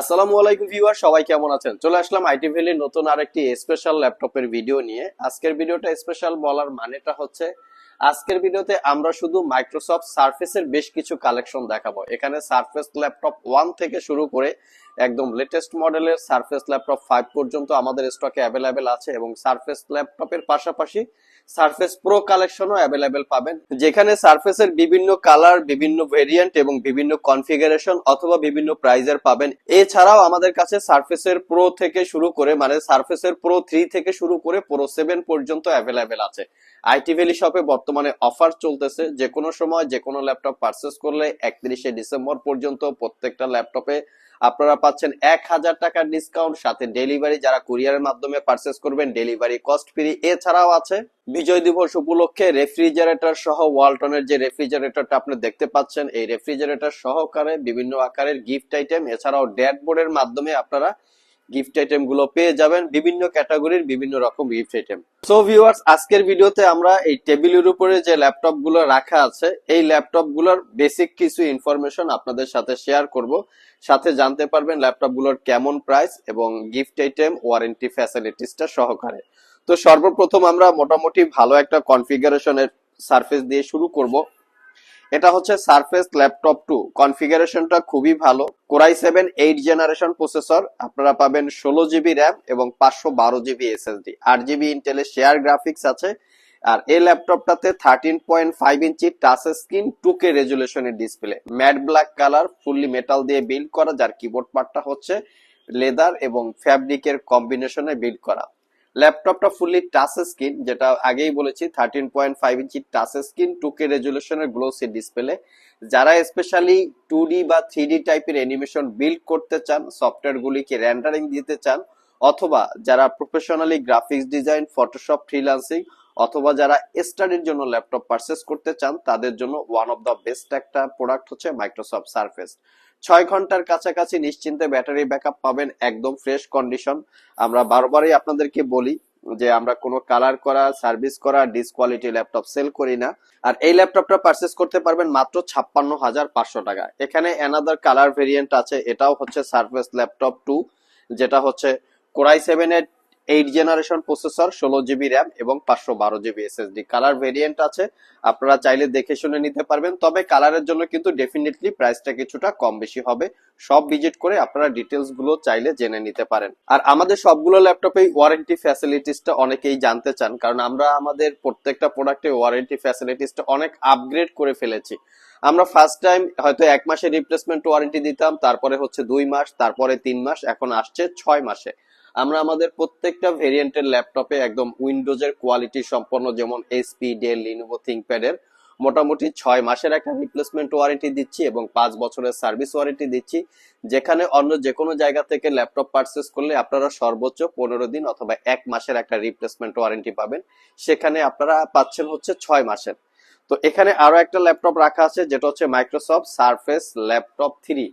আসসালামু আলাইকুম ভিউয়ার, সবাই কেমন আছেন? চলে আসলাম আইটি ভ্যালির নতুন আরেকটি স্পেশাল ল্যাপটপের ভিডিও নিয়ে। আজকের ভিডিওটা স্পেশাল বলার মানেটা হচ্ছে, আজকের ভিডিওতে আমরা শুধু মাইক্রোসফট সার্ফেসের বেশ কিছু কালেকশন দেখাবো। এখানে সার্ফেস ল্যাপটপ ওয়ান থেকে শুরু করে একদম লেটেস্ট মডেলের সার্ফেস ল্যাপটপ ফাইভ পর্যন্ত আমাদের স্টকে অ্যাভেলেবেল আছে এবং সার্ফেস ল্যাপটপের পাশাপাশি সার্ফেস প্রো কালেকশনও অ্যাভেলেবেল পাবেন। যেখানে সার্ফেসের বিভিন্ন কালার বিভিন্ন ভেরিয়েন্ট এবং বিভিন্ন কনফিগারেশন অথবা বিভিন্ন প্রাইজের পাবেন। এছাড়াও আমাদের কাছে সার্ফেসের প্রো থেকে শুরু করে মানে সার্ফেসের প্রো থ্রি থেকে শুরু করে প্রো সেভেন পর্যন্ত অ্যাভেলেবেল আছে। আইটি ভ্যালি শপে বর্তমানে অফার চলতেছে। যে কোনো সময় যে কোনো ল্যাপটপ পারচেস করলে একত্রিশে ডিসেম্বর পর্যন্ত প্রত্যেকটা ল্যাপটপে আপনারা পাচ্ছেন এক হাজার টাকার ডিসকাউন্ট সাথে ডেলিভারি যারা কুরিয়ারের মাধ্যমে পারচেস করবেন ডেলিভারি কস্ট ফ্রি এছাড়াও আছে বিজয় দিবস উপলক্ষে রেফ্রিজারেটর সহ ওয়ালটনের যে রেফ্রিজারেটরটা আপনি দেখতে পাচ্ছেন, এই রেফ্রিজারেটর সহকারে বিভিন্ন আকারের গিফট আইটেম এছাড়াও ড্যাশবোর্ডের মাধ্যমে আপনারা গিফট আইটেমগুলো পেয়ে যাবেন বিভিন্ন ক্যাটাগরির বিভিন্ন রকম গিফট আইটেম সো ভিউয়ার্স আজকের ভিডিওতে আমরা এই টেবিলের উপরে যে ল্যাপটপগুলো রাখা আছে, এই ল্যাপটপগুলোর বেসিক কিছু ইনফরমেশন আপনাদের সাথে শেয়ার করব। সাথে জানতে পারবেন ল্যাপটপগুলোর কেমন প্রাইস এবং গিফট আইটেম ওয়ারেন্টি ফ্যাসিলিটিসটা সহকারে। তো সর্বপ্রথম আমরা মোটামুটি ভালো একটা কনফিগারেশনের সারফেস দিয়ে শুরু করব। এটা হচ্ছে সারফেস ল্যাপটপ টু কনফিগারেশনটা খুবই ভালো। Core i seven eight generation processor আপনারা পাবেন ষোলো জিবি র্যাম এবং পাঁচশো বারো জিবি এসএসডি আট জিবি ইন্টেলের শেয়ার গ্রাফিক্স আছে। আর এই ল্যাপটপটাতে thirteen point five inch touch screen two K রেজুলেশনের display matte black colour fully metal দিয়ে বিল্ড করা, যার কিবোর্ড পার্টটা হচ্ছে লেদার এবং ফ্যাব্রিকের কম্বিনেশনে বিল্ড করা। ল্যাপটপটা ফুললি টাচ স্ক্রিন যেটা আগেই বলেছি thirteen point five inch touch screen two K রেজুলেশনের glossy display যারা স্পেশালি টু ডি বা থ্রি ডি টাইপের অ্যানিমেশন বিল্ড করতে চান সফটওয়্যার গুলিকে র্যান্ডারিং দিতে চান, অথবা যারা professionally graphics design Photoshop freelancing অথবা যারা স্টাডির জন্য ল্যাপটপ পারচেস করতে চান, তাদের জন্য ওয়ান অফ দ্য বেস্ট একটা প্রোডাক্ট হচ্ছে মাইক্রোসফট সার্ফেস ছয় ঘণ্টার কাছাকাছি নিশ্চিন্তে ব্যাটারি ব্যাকআপ পাবেন একদম ফ্রেশ কন্ডিশন। আমরা বারবারই আপনাদেরকে বলি যে আমরা কোনো কালার করা, সার্ভিস করা, ডিসকোয়ালিটি ল্যাপটপ সেল করি না। আর এই ল্যাপটপটা পারচেস করতে পারবেন মাত্র ছাপ্পান্ন হাজার পাঁচশো টাকা। এখানে অ্যানাদার কালার ভেরিয়েন্ট আছে, এটাও হচ্ছে সার্ফেস ল্যাপটপ টু যেটা হচ্ছে কোরাই সেভেনের এইট জেনারেশন প্রসেসর, ষোলো জিবি র্যাম এবং পাঁচশো বারো জিবি এসএসডি কালার ভেরিয়েন্ট আছে, আপনারা চাইলে দেখে শুনে নিতে পারবেন। তবে কালারের জন্য কিন্তু ডেফিনেটলি প্রাইসটা কিছুটা কম বেশি হবে। সব ভিজিট করে আপনারা ডিটেলসগুলো চাইলে জেনে নিতে পারেন। আর আমাদের সবগুলো ল্যাপটপে ওয়ারেন্টি ফ্যাসিলিটিসটা অনেকেই জানতে চান, কারণ আমরা আমাদের প্রত্যেকটা প্রোডাক্টে ওয়ারেন্টি ফ্যাসিলিটিসটা অনেক আপগ্রেড করে ফেলেছি। আমরা ফার্স্ট টাইম হয়তো এক মাসের রিপ্লেসমেন্ট ওয়ারেন্টি দিতাম, তারপরে হচ্ছে দুই মাস, তারপরে তিন মাস, এখন আসছে ছয় মাসে। আমরা আমাদের প্রত্যেকটা ভেরিয়েন্টের ল্যাপটপে একদম উইন্ডোজের কোয়ালিটি সম্পন্ন যেমন এসপি ডেল লিনোভো থিংকপ্যাডের মোটামুটি ছয় মাসের একটা রিপ্লেসমেন্ট ওয়ারেন্টি দিচ্ছি এবং পাঁচ বছরের সার্ভিস ওয়ারেন্টি দিচ্ছি। যেখানে অন্য যে কোনো জায়গা থেকে ল্যাপটপ পারচেস করলে আপনারা সর্বোচ্চ পনেরো দিন অথবা এক মাসের একটা রিপ্লেসমেন্ট ওয়ারেন্টি পাবেন। সেখানে আপনারা পাচ্ছেন হচ্ছে ছয় মাসের। তো এখানে আরও একটা ল্যাপটপ রাখা আছে, যেটা হচ্ছে মাইক্রোসফট সারফেস ল্যাপটপ থ্রি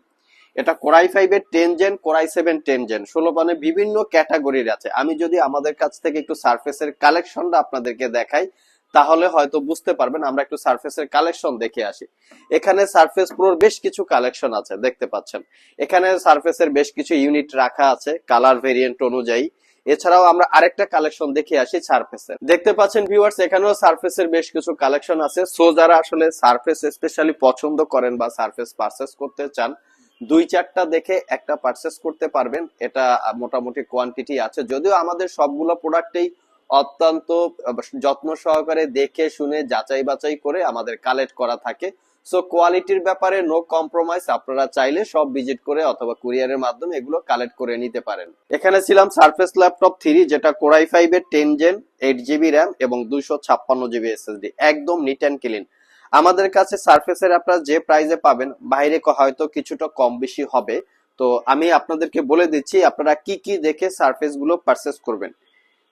এটা কোরাই ফাইভ এর ten gen core i seven ten gen ষোলো মানে বিভিন্ন ক্যাটাগরির আছে। আমি যদি আমাদের কাছ থেকে একটু সার্ফেসের কালেকশনটা আপনাদেরকে দেখাই, তাহলে হয়তো বুঝতে পারবেন, আমরা একটু সার্ফেসের কালেকশন দেখে আসি। এখানে সার্ফেস প্রোর বেশ কিছু কালেকশন আছে, দেখতে পাচ্ছেন। এখানে সার্ফেসের বেশ কিছু ইউনিট রাখা আছে কালার ভেরিয়েন্ট অনুযায়ী। এছাড়াও আমরা আরেকটা কালেকশন দেখে আসি সার্ফেসের দেখতে পাচ্ছেন ভিউয়ার্স এখানেও সার্ফেসের বেশ কিছু কালেকশন আছে। সো যারা আসলে সার্ফেস স্পেশালি পছন্দ করেন বা সার্ফেস পারচেস করতে চান দুই চারটা দেখে একটা পারচেস করতে পারবেন, এটা মোটামুটি কোয়ান্টিটি আছে। যদিও আমাদের সবগুলো প্রোডাক্টেই অত্যন্ত যত্ন সহকারে দেখে শুনে যাচাই বাছাই করে আমাদের কালেক্ট করা থাকে। সো কোয়ালিটির ব্যাপারে নো কম্প্রোমাইজ আপনারা চাইলে সব ভিজিট করে অথবা কুরিয়ারের মাধ্যমে এগুলো কালেক্ট করে নিতে পারেন। এখানে ছিলাম সার্ফেস ল্যাপটপ থ্রি যেটা কোরাই ফাইভ এর ten gen eight GB RAM এবং দুইশো ছাপ্পান্ন জিবি এসএসডি একদম নিট অ্যান্ড ক্লিন আমাদের কাছে সার্ফেসের আপনারা যে প্রাইজে পাবেন, বাইরে হয়তো কিছুটা কম বেশি হবে। তো আমি আপনাদেরকে বলে দিচ্ছি, আপনারা কি কি দেখে সার্ফেসগুলো পারচেস করবেন।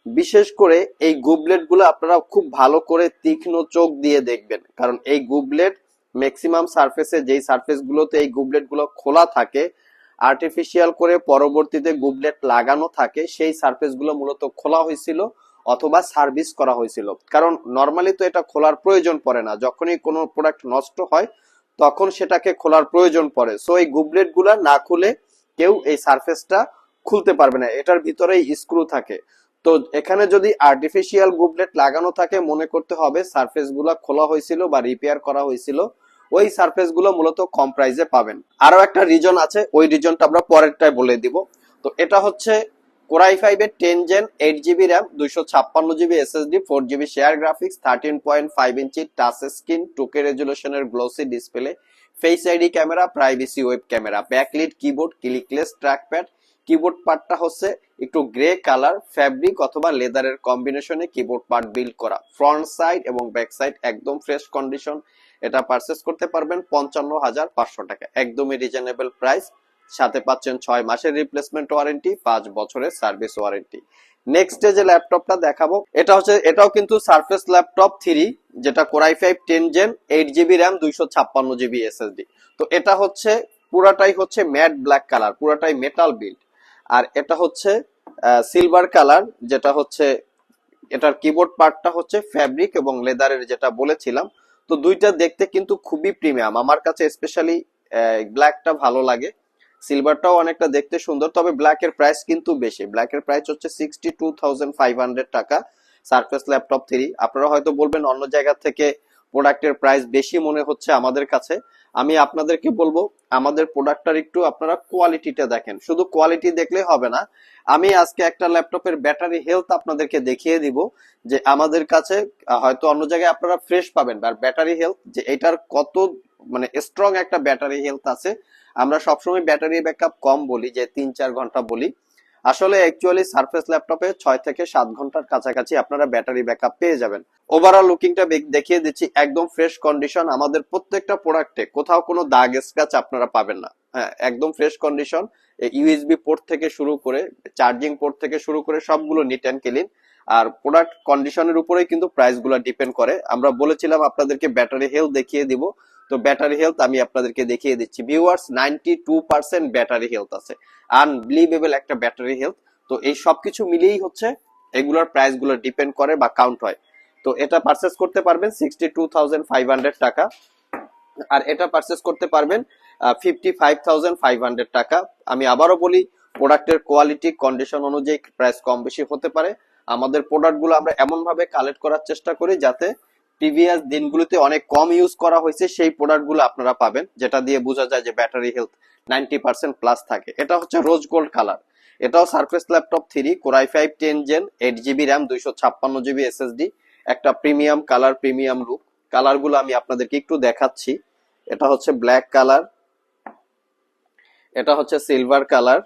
বিশেষ করে এই গুবলেটগুলো আপনারা খুব ভালো করে তীক্ষ্ণ চোখ দিয়ে দেখবেন। কারণ এই গুবলেট ম্যাক্সিমাম সার্ফেসে যেই সার্ফেস গুলোতে এই গুবলেটগুলো খোলা থাকে আর্টিফিশিয়াল করে পরবর্তীতে গুবলেট লাগানো থাকে, সেই সার্ফেসগুলো মূলত খোলা হয়েছিল। অথবা সার্ভিস করা হয়েছিল। কারণ নর্মালি তো এটা খোলার প্রয়োজন পড়ে না। যখনই কোনো প্রোডাক্ট নষ্ট হয়, তখন সেটাকে খোলার প্রয়োজন পড়ে। সো এই গুবলেটগুলা না খুলে কেউ এই সারফেসটা খুলতে পারবে না। এটার ভিতরেই স্ক্রু থাকে। তো এখানে যদি আর্টিফিশিয়াল গুবলেট লাগানো থাকে, মনে করতে হবে সারফেসগুলা খোলা হয়েছিল বা রিপেয়ার করা হয়েছিল। ওই সারফেসগুলো মূলত কম প্রাইসে পাবেন। আরও একটা রিজন আছে, ওই রিজনটা আমরা পরেরটায় বলে দিব। তো এটা হচ্ছে কোরাই ফাইভ এর ten gen eight GB RAM দুইশো ছাপ্পান্ন GB SSD four GB share graphics thirteen point five inch touch screen two K রেজুলেশনের glossy display face ID camera privacy web camera backlit keyboard clickless trackpad keyboard পার্টটা হচ্ছে একটু grey colour fabric অথবা লেদারের কম্বিনেশনে keyboard part build করা। Front side এবং back side একদম fresh condition এটা পারচেস করতে পারবেন পঞ্চান্ন হাজার পাঁচশো টাকা। একদমই রিজনেবল প্রাইস সাথে পাচ্ছেন ছয় মাসের রিপ্লেসমেন্ট ওয়ারেন্টি পাঁচ বছরের সার্ভিস ওয়ারেন্টি নেক্সট ডে যে ল্যাপটপটা দেখাবো, এটা হচ্ছে, এটাও কিন্তু সারফেস ল্যাপটপ থ্রি যেটা core i five ten gen eight GB RAM দুইশো ছাপ্পান্ন জিবি এসএসডি তো এটা হচ্ছে, পুরাটাই হচ্ছে ম্যাট ব্ল্যাক কালার পুরাটাই মেটাল বিল্ড আর এটা হচ্ছে সিলভার কালার যেটা হচ্ছে, এটার কিবোর্ড পার্টটা হচ্ছে ফ্যাব্রিক এবং লেদারের যেটা বলেছিলাম। তো দুইটা দেখতে কিন্তু খুবই প্রিমিয়াম আমার কাছে স্পেশালি ব্ল্যাকটা ভালো লাগে। সিলভারটাও অনেকটা দেখতে সুন্দর, তবে ব্ল্যাক এর প্রাইস কিন্তু বেশি। ব্ল্যাক এর প্রাইস হচ্ছে sixty two thousand five hundred টাকা সারফেস ল্যাপটপ থ্রি আপনারা হয়তো বলবেন অন্য জায়গা থেকে প্রোডাক্টের প্রাইস বেশি মনে হচ্ছে আমাদের কাছে। আমি আপনাদেরকে বলব, আমাদের প্রোডাক্টটার একটু আপনারা কোয়ালিটিটা দেখেন। শুধু কোয়ালিটি দেখলে হবে না, আমি আজকে একটা ল্যাপটপের ব্যাটারি হেলথ আপনাদেরকে দেখিয়ে দিব, যে আমাদের কাছে হয়তো অন্য জায়গায় আপনারা ফ্রেশ পাবেন। আর ব্যাটারি হেলথ যে এটার কত মানে স্ট্রং একটা ব্যাটারি হেলথ আছে আমরা সবসময় ব্যাটারি ব্যাকআপ কম বলি, যে তিন চার ঘণ্টা বলি। আসলে অ্যাকচুয়ালি সারফেস ল্যাপটপে ছয় থেকে সাত ঘণ্টার কাছাকাছি আপনারা ব্যাটারি ব্যাকআপ পেয়ে যাবেন। ওভারঅল লুকিংটা দেখিয়ে দিচ্ছি, একদম ফ্রেশ কন্ডিশন আমাদের প্রত্যেকটা প্রোডাক্টে কোথাও কোনো দাগ স্ক্র্যাচ আপনারা পাবেন না। হ্যাঁ একদম ফ্রেশ কন্ডিশন ইউএসবি পোর্ট থেকে শুরু করে চার্জিং পোর্ট থেকে শুরু করে সবগুলো নিট অ্যান্ড ক্লিন আর প্রোডাক্ট কন্ডিশনের উপরেই কিন্তু প্রাইসগুলো ডিপেন্ড করে। আমরা বলেছিলাম আপনাদেরকে ব্যাটারি হেলথ দেখিয়ে দিব। তো ব্যাটারি হেলথ আমি আপনাদেরকে দেখিয়ে দিচ্ছি। Viewers ninety two percent battery health আছে। আনবিলিভেবল একটা ব্যাটারি হেলথ তো এই সবকিছু মিলিয়েই হচ্ছে এগুলোর প্রাইসগুলো ডিপেন্ড করে বা কাউন্ট হয়। তো এটা পারচেস করতে পারবেন sixty two thousand five hundred টাকা। আর এটা পারচেস করতে পারবেন fifty five thousand five hundred টাকা। আমি আবারও বলি প্রোডাক্টের কোয়ালিটি কন্ডিশন অনুযায়ী প্রাইস কম বেশি হতে পারে। আমাদের প্রোডাক্টগুলো আমরা এমনভাবে কালেক্ট করার চেষ্টা করি যাতে প্রিভিয়াস দিনগুলোতে অনেক কম ইউজ করা হয়েছে, সেই প্রোডাক্টগুলো আপনারা পাবেন, যেটা দিয়ে বোঝা যায় যে battery health ninety percent plus থাকে। এটা হচ্ছে রোজ গোল্ড কালার এটাও surface laptop three core i five ten gen eight GB RAM দুইশো ছাপ্পান্ন জিবি এসএসডি একটা প্রিমিয়াম কালার প্রিমিয়াম লুক কালারগুলো আমি আপনাদেরকে একটু দেখাচ্ছি। এটা হচ্ছে ব্ল্যাক কালার এটা হচ্ছে সিলভার কালার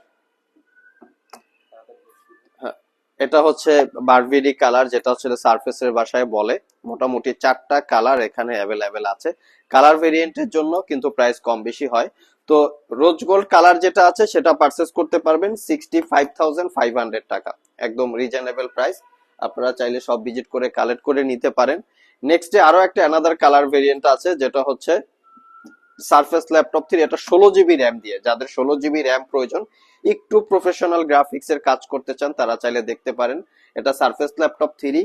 এটা হচ্ছে বারবিডি কালার, যেটা হচ্ছে সারফেসের বাসায় বলে। মোটামুটি চারটা কালার এখানে অ্যাভেলেবেল আছে। কালার ভেরিয়েন্টের জন্য কিন্তু প্রাইস কম বেশি হয়। তো রোজ গোল্ড কালার যেটা আছে, সেটা পারচেস করতে পারবেন sixty five thousand five hundred টাকা। একদম রিজনেবল প্রাইস আপনারা চাইলে সব ভিজিট করে কালেক্ট করে নিতে পারেন। নেক্সটে আরও একটা অ্যানাদার কালার ভেরিয়েন্ট আছে, যেটা হচ্ছে সারফেস ল্যাপটপ থ্রি এটা ষোলো জিবি র্যাম দিয়ে। যাদের ষোলো জিবি র্যাম প্রয়োজন, একটু প্রফেশনাল গ্রাফিক্স এর কাজ করতে চান, তারা চাইলে দেখতে পারেন। এটা surface laptop three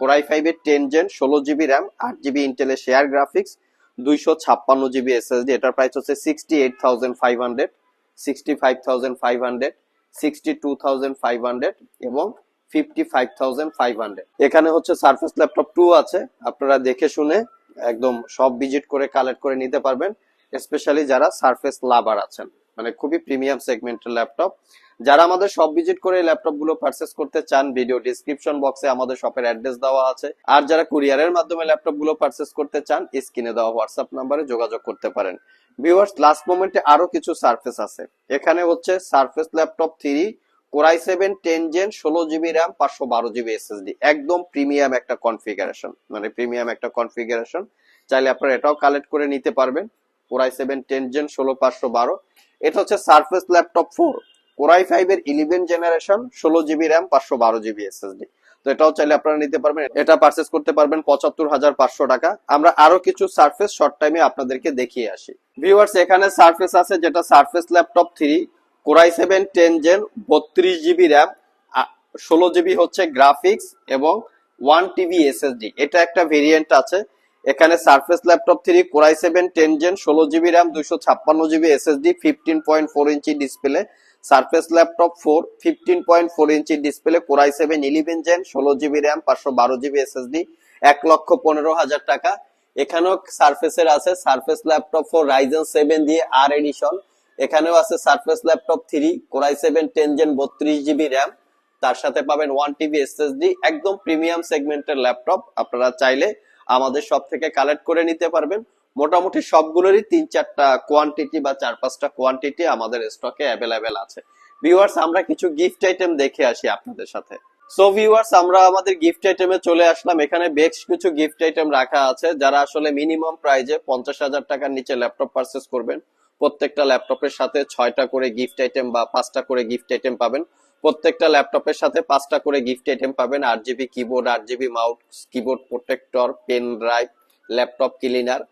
core i five এর টেন জেন ষোলো জিবি র্যাম আট জিবি ইন্টেলের শেয়ার গ্রাফিক্স দুইশো ছাপ্পান্ন জিবি এস এস এসএসডি এটার প্রাইস হচ্ছে sixty eight thousand five hundred sixty five thousand five hundred sixty two thousand five hundred এবং fifty five thousand five hundred এখানে হচ্ছে সার্ফেস ল্যাপটপ টু আছে, আপনারা দেখে শুনে একদম সব ভিজিট করে কালেক্ট করে নিতে পারবেন। স্পেশালি যারা সারফেস লাভার আছেন। মানে খুবই প্রিমিয়াম সেগমেন্টের ল্যাপটপ যারা আমাদের সব ভিজিট করে ল্যাপটপগুলো পারচেস করতে চান ভিডিও ডিসক্রিপশন বক্সে আমাদের শপের অ্যাড্রেস দেওয়া আছে। আর যারা কুরিয়ারের মাধ্যমে ল্যাপটপগুলো পারচেস করতে চান, স্ক্রিনে দেওয়া হোয়াটসঅ্যাপ নাম্বারে যোগাযোগ করতে পারেন। ভিউয়ার্স লাস্ট মোমেন্টে আরও কিছু সারফেস আছে। এখানে হচ্ছে surface laptop three core i seven ten gen ষোলো জিবি র্যাম পাঁচশো বারো জিবি এসএসডি একদম প্রিমিয়াম একটা কনফিগারেশন মানে প্রিমিয়াম একটা কনফিগারেশন চাইলে আপনারা এটাও কালেক্ট করে নিতে পারবেন। কোরাই সেভেন টেন জেন ষোলো পাঁচশো বারো। এটা হচ্ছে surface laptop four core i five এর ইলেভেন জেনারেশন ষোলো জিবি র্যাম পাঁচশো বারো জিবি এসএসডি তো এটাও চাইলে আপনারা নিতে পারবেন। এটা পারচেস করতে পারবেন পঁচাত্তর হাজার পাঁচশো টাকা। আমরা আরও কিছু সারফেস শর্ট টাইমে আপনাদেরকে দেখিয়ে আসি। ভিউয়ার্স এখানে সারফেস আছে, যেটা surface laptop three core i seven ten gen বত্রিশ জিবি র্যাম ষোলো জিবি হচ্ছে গ্রাফিক্স এবং ওয়ান টিবি এসএসডি এটা একটা ভেরিয়েন্ট আছে। এখানে surface laptop three, core i seven, ten gen, ষোলো জিবি র্যাম দুশো ছাপ্পান্ন GB SSD, fifteen point four inch display, surface laptop four, fifteen point four inch display, core i seven, eleven gen, ষোলো GB RAM, পাঁচশো বারো GB SSD, এক লক্ষ পনেরো হাজার টাকা। এখানেও সারফেসের আছে surface laptop four, Ryzen seven দিয়ে আর এডিশন। এখানেও আছে surface laptop three, core i seven, ten gen, বত্রিশ জিবি র্যাম। তার সাথে পাবেন ওয়ান টিবি এসএসডি, একদম প্রিমিয়াম সেগমেন্টের ল্যাপটপ। আপনারা চাইলে আমাদের সব থেকে কালেক্ট করে নিতে পারবেন। মোটামুটি সবগুলোরই তিন চারটা কোয়ান্টিটি বা চার পাঁচটা কোয়ান্টিটি আমাদের স্টকে অ্যাভেলেবেল আছে। ভিউয়ার্স আমরা কিছু গিফট আইটেম দেখে আসি আপনাদের সাথে। সো ভিউয়ার্স আমরা আমাদের গিফট আইটেমে চলে আসলাম। এখানে বেশ কিছু গিফট আইটেম রাখা আছে, যারা আসলে মিনিমাম প্রাইজে পঞ্চাশ হাজার টাকার নিচে ল্যাপটপ পারচেস করবেন। প্রত্যেকটা ল্যাপটপের সাথে ছয়টা করে গিফট আইটেম বা পাঁচটা করে গিফট আইটেম পাবেন। প্রত্যেকটা ল্যাপটপের সাথে পাঁচটা করে গিফট আইটেম পাবেন। আট জিবি কিবোর্ড আট GB mouse keyboard protector pen drive laptop cleaner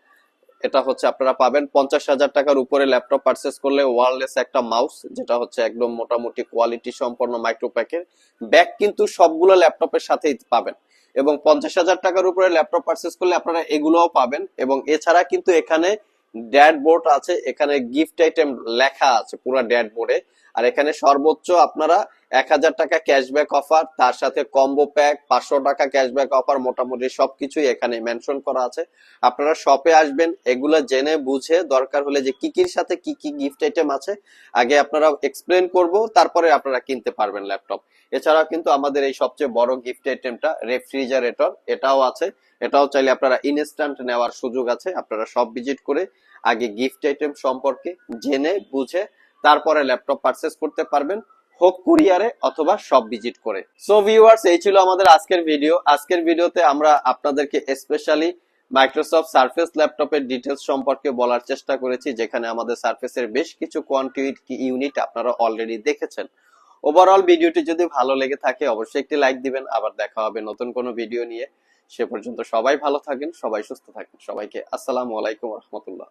এটা হচ্ছে আপনারা পাবেন পঞ্চাশ হাজার টাকার উপরে ল্যাপটপ পারচেস করলে ওয়ারলেস একটা মাউস যেটা হচ্ছে একদম মোটামুটি কোয়ালিটি সম্পন্ন মাইক্রোপ্যাকের ব্যাগ কিন্তু সবগুলো ল্যাপটপের সাথেই পাবেন। এবং পঞ্চাশ হাজার টাকার উপরে ল্যাপটপ পারচেস করলে আপনারা এগুলোও পাবেন। এবং এছাড়া কিন্তু এখানে ড্যাশবোর্ড আছে, এখানে গিফট আইটেম লেখা আছে পুরো ড্যাশবোর্ডে আর এখানে সর্বোচ্চ আপনারা এক হাজার টাকা ক্যাশব্যাক অফার তার সাথে কম্বো প্যাক পাঁচশো টাকা ক্যাশব্যাক অফার মোটামুটি সবকিছুই এখানে মেনশন করা আছে। আপনারা শপে আসবেন, এগুলো জেনে বুঝে দরকার হলে যে কি কির সাথে কি কি গিফট আইটেম আছে, আগে আপনারা এক্সপ্লেন করব, তারপরে আপনারা কিনতে পারবেন ল্যাপটপ এছাড়াও কিন্তু আমাদের এই সবচেয়ে বড় গিফট আইটেমটা রেফ্রিজারেটর এটাও আছে। এটাও চাইলে আপনারা ইনস্ট্যান্ট নেওয়ার সুযোগ আছে, আপনারা সব ভিজিট করে আগে গিফট আইটেম সম্পর্কে জেনে, বুঝে তারপরে ল্যাপটপ পারচেস করতে পারবেন হোক কুরিয়ারে অথবা সব ভিজিট করে। সো ভিউয়ার্স এই ছিল আমাদের আজকের ভিডিও আজকের ভিডিওতে আমরা আপনাদেরকে স্পেশালি মাইক্রোসফট সার্ফেস ল্যাপটপের ডিটেলস সম্পর্কে বলার চেষ্টা করেছি, যেখানে আমাদের সার্ফেসের বেশ কিছু কোয়ান্টিটি ইউনিট আপনারা অলরেডি দেখেছেন। ওভারঅল ভিডিওটি যদি ভালো লেগে থাকে, অবশ্যই একটি লাইক দিবেন। আবার দেখা হবে নতুন কোনো ভিডিও নিয়ে। সে পর্যন্ত সবাই ভালো থাকেন, সবাই সুস্থ থাকেন। সবাইকে আসসালামু আলাইকুম রহমতুল্লাহ।